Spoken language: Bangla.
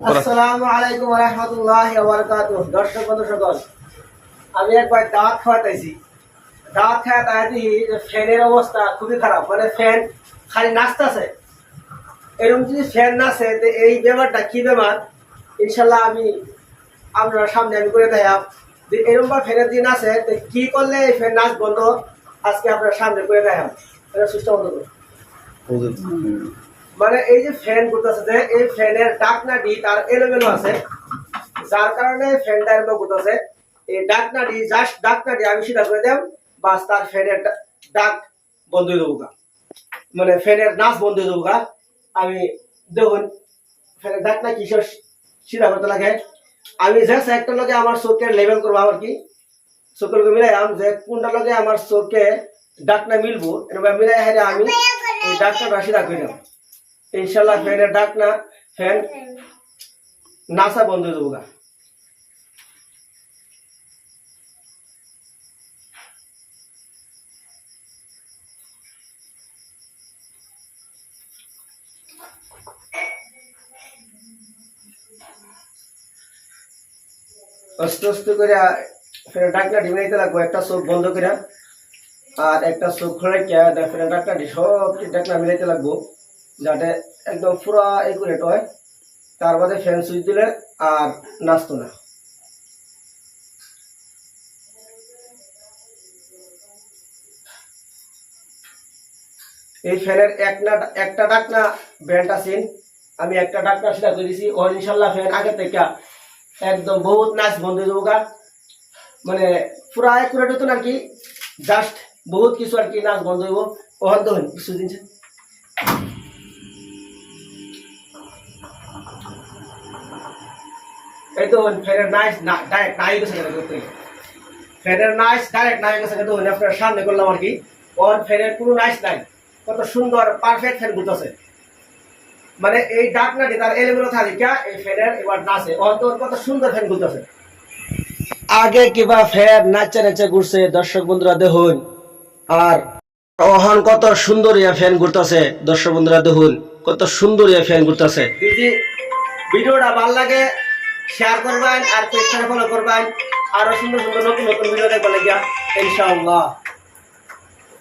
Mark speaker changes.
Speaker 1: আসসালামু আলাইকুম রহমতুল্লাহ দর্শক বন্ধু সকল আমি একবার দাঁত খাওয়াতেছি। দাঁত খাওয়া তাই ফ্যানের অবস্থা খুবই খারাপ। মানে ফ্যান খালি নাচতেছে। এরকম যদি ফ্যান নাচে তো এই ব্যাপারটা কি ব্যাপার ইনশাল্লাহ আমি আপনার সামনে আমি করে দেখাম যে এরকম ফ্যানের দিন আছে তো কি করলে এই ফ্যান নাচ বন্ধ? আজকে আপনার সামনে করে দেখাম এটা সুস্থ বন্ধ। করুন মানে এই যে ফ্যান ঘুরতেছে যে, এই ফ্যানের ডাকনাটি তার এলোমেলো আছে। যার কারণে ফ্যানটা এরকম ঘুরতেছে এই ডাকনাটি জাস্ট ডাকনাটি আমি সেটা করে দেব। বাস তার ফ্যানের ডাক বন্ধ হয়ে দেবো। মানে ফ্যানের নাচ বন্ধ হয়ে দেবো। আমি দেখুন ফ্যানের ডাকনা কিসের সিধা করতে লাগে। আমি জাস্ট একটা লগে আমার চোখের লেভেল করব, আমার কি? চোখের মিলাই আম যে কোনটা লগে আমার চোখে ডাকনা মিলবো, এরকম মিলাই হেরে আমি এই ডাকটা করে দেবো। ইনশাল্লাহ ফ্যানের ডাক না, ফ্যান নাসা বন্ধ হয়ে দেবো। আস্তে আস্তে করে ফ্যানের ডাকনা ঢিমাইতে লাগবো, একটা চোখ বন্ধ করে আর একটা চোখ খুলে ফ্যানের ডাকনা সব ডাকনা মিলাইতে লাগবো যাতে একদম পুরা একুরেট হয়, তার বাদে ফ্যান সুইচ দিলে আর নাচতো না। এই ফ্যানের এক না একটা ডাকনা ব্যান্ড আছে। আমি একটা ডাকনা সেটা করে দিছি, ওর ইনশাল্লাহ ফ্যান আগে থেকে একদম বহুত নাচ বন্ধ হয়ে যাব। মানে পুরা একুরেট হতো না আর কি জাস্ট বহুত কিছু আর কি নাচ বন্ধ হইব। ওখান তো কিছু আর কি। ওর ফেরের কোনো নাইস নাই। কত সুন্দর পারফেক্ট ফ্যান বুঝতেছে মানে এই ডাক তার এই ফ্যানের এবার নাচে। কত সুন্দর ফ্যান বুঝতেছে আগে কিবা ফ্যান নাচে নাচে ঘুরছে, দর্শক বন্ধুরা দেখুন। আর ওহন কত সুন্দর ইয়া ফ্যান ঘুরতেছে, দর্শক বন্ধুরা দেখুন। কত সুন্দর ইয়া ফ্যান ঘুরতেছে ভিডিওটা ভালো লাগে শেয়ার করবেন আর পেজটা ফলো করবেন। আরও সুন্দর সুন্দর নতুন নতুন ভিডিও দেখবেন ইনশাআল্লাহ।